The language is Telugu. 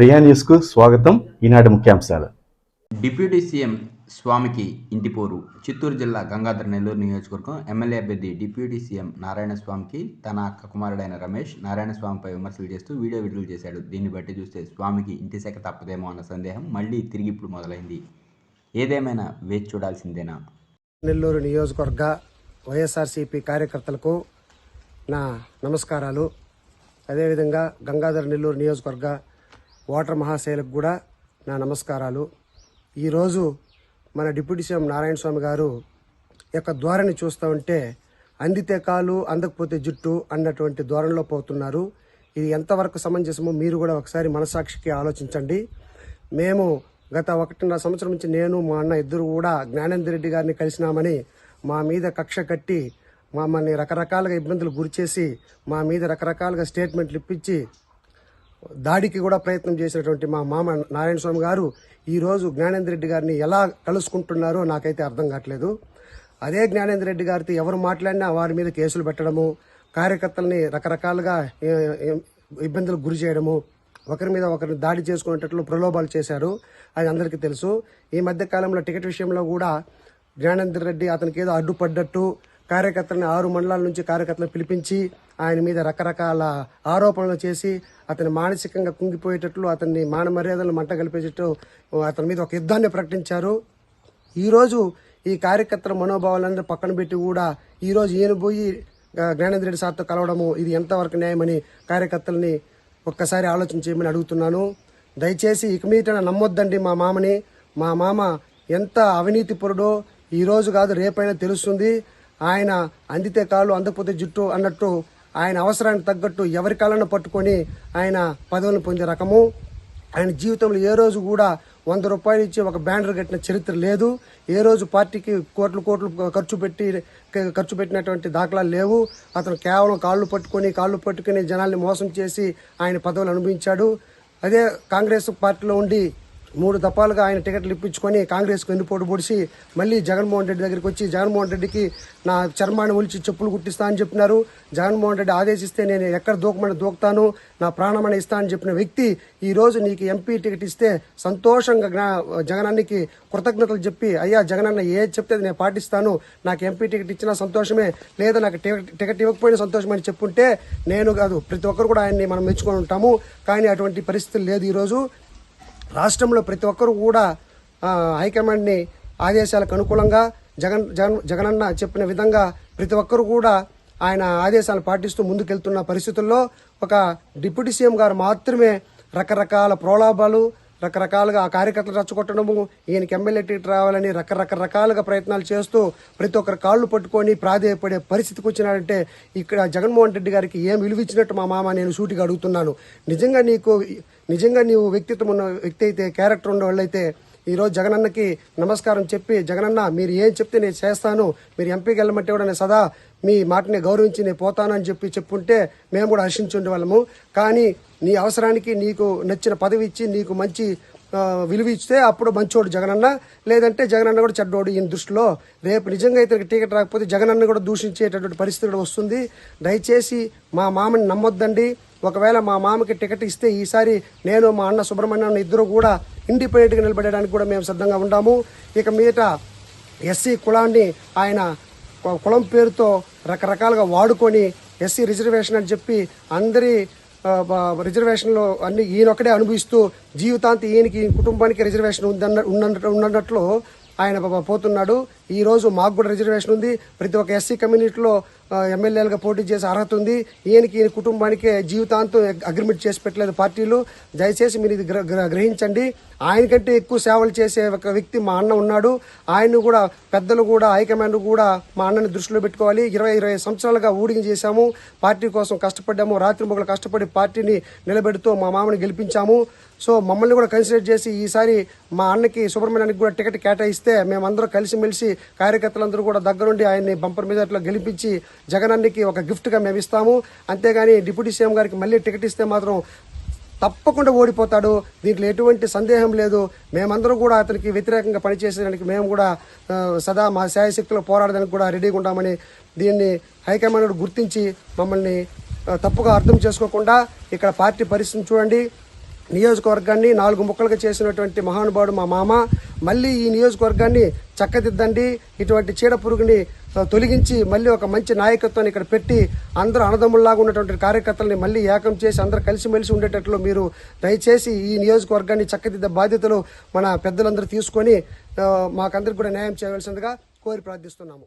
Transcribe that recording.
ప్రియా న్యూస్కు స్వాగతం. ఈనాటి ముఖ్యాంశాలు. డిప్యూటీ సీఎం స్వామికి ఇంటిపోరు. చిత్తూరు జిల్లా గంగాధర నెల్లూరు నియోజకవర్గం ఎమ్మెల్యే అభ్యర్థి డిప్యూటీ సీఎం నారాయణ స్వామికి తన అక్క కుమారుడైన రమేష్ నారాయణ స్వామిపై విమర్శలు చేస్తూ వీడియో విడుదల చేశాడు. దీన్ని బట్టి చూస్తే స్వామికి ఇంటి శాఖ తప్పదేమో అన్న సందేహం మళ్ళీ తిరిగి ఇప్పుడు మొదలైంది. ఏదేమైనా వేచి చూడాల్సిందేనా? నెల్లూరు నియోజకవర్గ వైఎస్ఆర్సీపీ కార్యకర్తలకు నా నమస్కారాలు. అదేవిధంగా గంగాధర నెల్లూరు నియోజకవర్గ ఓటర్ మహాశైలకు కూడా నా నమస్కారాలు. ఈరోజు మన డిప్యూటీ సీఎం నారాయణ స్వామి గారు యొక్క ధోరణి చూస్తూ ఉంటే అందితే కాలు అందకపోతే జుట్టు అన్నటువంటి ధోరణిలో పోతున్నారు. ఇది ఎంతవరకు సమంజసమో మీరు కూడా ఒకసారి మనసాక్షికి ఆలోచించండి. మేము గత ఒకటిన్నర సంవత్సరం నుంచి నేను మా అన్న ఇద్దరు కూడా జ్ఞానేంద్ర రెడ్డి గారిని కలిసినామని మా మీద కక్ష కట్టి మమ్మల్ని రకరకాలుగా ఇబ్బందులు గురిచేసి మా మీద రకరకాలుగా స్టేట్మెంట్లు ఇప్పించి దాడికి కూడా ప్రయత్నం చేసినటువంటి మా మామ నారాయణ స్వామి గారు ఈరోజు రోజు జ్ఞానేంద్ర రెడ్డి గారిని ఎలా కలుసుకుంటున్నారో నాకైతే అర్థం కావట్లేదు. అదే జ్ఞానేంద్ర రెడ్డి గారితో ఎవరు మాట్లాడినా వారి మీద కేసులు పెట్టడము కార్యకర్తలని రకరకాలుగా ఇబ్బందులకు గురి చేయడము ఒకరి మీద ఒకరిని దాడి చేసుకునేటట్లు ప్రలోభాలు చేశారు. అది అందరికీ తెలుసు. ఈ మధ్య కాలంలో టికెట్ విషయంలో కూడా జ్ఞానేంద్ర రెడ్డి అతనికి ఏదో అడ్డుపడ్డట్టు కార్యకర్తలను ఆరు మండలాల నుంచి కార్యకర్తలను పిలిపించి ఆయన మీద రకరకాల ఆరోపణలు చేసి అతని మానసికంగా కుంగిపోయేటట్లు అతన్ని మానమర్యాదలను మంట కలిపేటట్టు అతని మీద ఒక యుద్ధాన్ని ప్రకటించారు. ఈరోజు ఈ కార్యకర్తల మనోభావాలందరూ పక్కన పెట్టి కూడా ఈరోజు ఈయన పోయి ఆ, జ్ఞానేంద్ర రెడ్డి సార్తో కలవడము ఇది ఎంతవరకు న్యాయమని కార్యకర్తల్ని ఒక్కసారి ఆలోచన చేయమని అడుగుతున్నాను. దయచేసి ఇక మీదట నమ్మొద్దండి మా మామని. మా మామ ఎంత అవినీతిపరుడో ఈరోజు కాదు రేపైనా తెలుస్తుంది. ఆయన అందితే కాలు అందకపోతే జుట్టు అన్నట్టు ఆయన అవసరానికి తగ్గట్టు ఎవరి కాళ్ళను పట్టుకొని ఆయన పదవులను పొందే రకము. ఆయన జీవితంలో ఏ రోజు కూడా వంద రూపాయలు ఇచ్చి ఒక బ్యానర్ కట్టిన చరిత్ర లేదు. ఏ రోజు పార్టీకి కోట్లు కోట్లు ఖర్చు పెట్టి ఖర్చు పెట్టినటువంటి దాఖలాలు లేవు. అతను కేవలం కాళ్ళు పట్టుకొని కాళ్ళు పట్టుకుని జనాల్ని మోసం చేసి ఆయన పదవులు అనుభవించాడు. అదే కాంగ్రెస్ పార్టీలో ఉండి మూడు దఫాలుగా ఆయన టికెట్లు ఇప్పించుకొని కాంగ్రెస్కు వెన్నుపోటు పొడిచి మళ్ళీ జగన్మోహన్ రెడ్డి దగ్గరికి వచ్చి జగన్మోహన్ రెడ్డికి నా చర్మాన్ని ఒలిచి చెప్పులు కుట్టిస్తా అని చెప్పినారు. జగన్మోహన్ రెడ్డి ఆదేశిస్తే నేను ఎక్కడ దూకమని దూకుతాను నా ప్రాణమని ఇస్తా అని చెప్పిన వ్యక్తి ఈరోజు నీకు ఎంపీ టికెట్ ఇస్తే సంతోషంగా జగనానికి కృతజ్ఞతలు చెప్పి అయ్యా జగనన్న ఏది చెప్తే అది నేను పాటిస్తాను నాకు ఎంపీ టికెట్ ఇచ్చినా సంతోషమే లేదా నాకు టికెట్ టికెట్ ఇవ్వకపోయినా సంతోషం అని చెప్పుంటే నేను కాదు ప్రతి ఒక్కరు కూడా ఆయన్ని మనం మెచ్చుకొని ఉంటాము. కానీ అటువంటి పరిస్థితులు లేదు ఈరోజు. రాష్ట్రంలో ప్రతి ఒక్కరు కూడా హైకమాండ్ని ఆదేశాలకు అనుకూలంగా జగన్ జగన్ జగనన్న చెప్పిన విధంగా ప్రతి ఒక్కరు కూడా ఆయన ఆదేశాలు పాటిస్తూ ముందుకెళ్తున్న పరిస్థితుల్లో ఒక డిప్యూటీ సీఎం గారు మాత్రమే రకరకాల ప్రలోభాలు రకరకాలుగా ఆ కార్యకర్తలు రచ్చగొట్టడము ఈయనకి ఎమ్మెల్యే టికెట్ రావాలని రకరకరకాలుగా ప్రయత్నాలు చేస్తూ ప్రతి ఒక్కరు కాళ్ళు పట్టుకొని ప్రాధేయపడే పరిస్థితికి వచ్చినాడంటే ఇక్కడ జగన్మోహన్ రెడ్డి గారికి ఏం విలువిచ్చినట్టు మా మామ నేను సూటిగా అడుగుతున్నాను. నిజంగా నీకు నిజంగా నీవు వ్యక్తిత్వం ఉన్న వ్యక్తి అయితే క్యారెక్టర్ ఉన్న వాళ్ళైతే ఈరోజు జగనన్నకి నమస్కారం చెప్పి జగనన్న మీరు ఏం చెప్తే నేను చేస్తాను మీరు ఎంపీకి వెళ్ళమంటే కూడా నేను సదా మీ మాటని గౌరవించి నేను పోతానని చెప్పి చెప్పుంటే మేము కూడా హర్షించుండే వాళ్ళము కానీ నీ అవసరానికి నీకు నచ్చిన పదవి ఇచ్చి నీకు మంచి విలువ ఇస్తే అప్పుడు మంచోడు జగనన్న. లేదంటే జగనన్న కూడా చెడ్డోడు ఈయన దృష్టిలో. రేపు నిజంగా అయితే టికెట్ రాకపోతే జగనన్న కూడా దూషించేటటువంటి పరిస్థితి కూడా వస్తుంది. దయచేసి మా మామని నమ్మొద్దండి. ఒకవేళ మా మామకి టికెట్ ఇస్తే ఈసారి నేను మా అన్న సుబ్రహ్మణ్యం ఇద్దరు కూడా ఇండిపెండెంట్గా నిలబడడానికి కూడా మేము సిద్ధంగా ఉన్నాము. ఇక మీట ఎస్సీ కులాన్ని ఆయన కులం పేరుతో రకరకాలుగా వాడుకొని ఎస్సీ రిజర్వేషన్ అని చెప్పి అందరి రిజర్వేషన్లు రిజర్వేషన్లో అన్ని ఈయనొక్కడే అనుభవిస్తూ జీవితాంతి ఈయనకి కుటుంబానికి రిజర్వేషన్ ఉందన్న ఉన్నట్లు ఆయన పోతున్నాడు. ఈరోజు మాకు కూడా రిజర్వేషన్ ఉంది. ప్రతి ఒక్క ఎస్సీ కమ్యూనిటీలో ఎమ్మెల్యేలుగా పోటీ చేసే అర్హత ఉంది. ఈయనకి ఈయన కుటుంబానికి జీవితాంతం అగ్రిమెంట్ చేసి పెట్టలేదు పార్టీలు. దయచేసి మీరు ఇది గ్ర- గ్రహించండి. ఆయనకంటే ఎక్కువ సేవలు చేసే ఒక వ్యక్తి మా అన్న ఉన్నాడు. ఆయన్ని కూడా పెద్దలు కూడా హైకమాండ్ కూడా మా అన్నని దృష్టిలో పెట్టుకోవాలి. ఇరవై ఇరవై సంవత్సరాలుగా ఊడికి చేశాము. పార్టీ కోసం కష్టపడ్డాము. రాత్రి మొగలు కష్టపడి పార్టీని నిలబెడుతూ మా మామని గెలిపించాము. సో మమ్మల్ని కూడా కన్సిడర్ చేసి ఈసారి మా అన్నకి సుబ్రహ్మణ్యానికి కూడా టికెట్ కేటాయిస్తే మేమందరం కలిసిమెలిసి కార్యకర్తలందరూ కూడా దగ్గరుండి ఆయన్ని బంపర్ మీద అట్లా గెలిపించి జగనన్నకి ఒక గిఫ్ట్గా మేము ఇస్తాము అంతేగాని డిప్యూటీ సీఎం గారికి మళ్ళీ టికెట్ ఇస్తే మాత్రం తప్పకుండా ఓడిపోతాడు. దీంట్లో ఎటువంటి సందేహం లేదు. మేమందరం కూడా అతనికి వ్యతిరేకంగా పనిచేసేదానికి మేము కూడా సదా మా శాయశక్తిలో పోరాడడానికి కూడా రెడీగా ఉంటామని దీన్ని హైకమాండ్ గుర్తించి మమ్మల్ని తప్పుగా అర్థం చేసుకోకుండా ఇక్కడ పార్టీ పరిస్థితిని చూడండి. నియోజకవర్గాన్ని నాలుగు ముక్కలుగా చేసినటువంటి మహానుభావుడు మా మామ. మళ్ళీ ఈ నియోజకవర్గాన్ని చక్కదిద్దండి. ఇటువంటి చీడ పురుగుని తొలగించి మళ్ళీ ఒక మంచి నాయకత్వాన్ని ఇక్కడ పెట్టి అందరూ అన్నదమ్ముల్లాగా ఉన్నటువంటి కార్యకర్తలని మళ్ళీ ఏకం చేసి అందరూ కలిసిమెలిసి ఉండేటట్లు మీరు దయచేసి ఈ నియోజకవర్గాన్ని చక్కదిద్దే బాధ్యతలు మన పెద్దలందరూ తీసుకొని మాకందరికి కూడా న్యాయం చేయవలసిందిగా కోరి ప్రార్థిస్తున్నాము.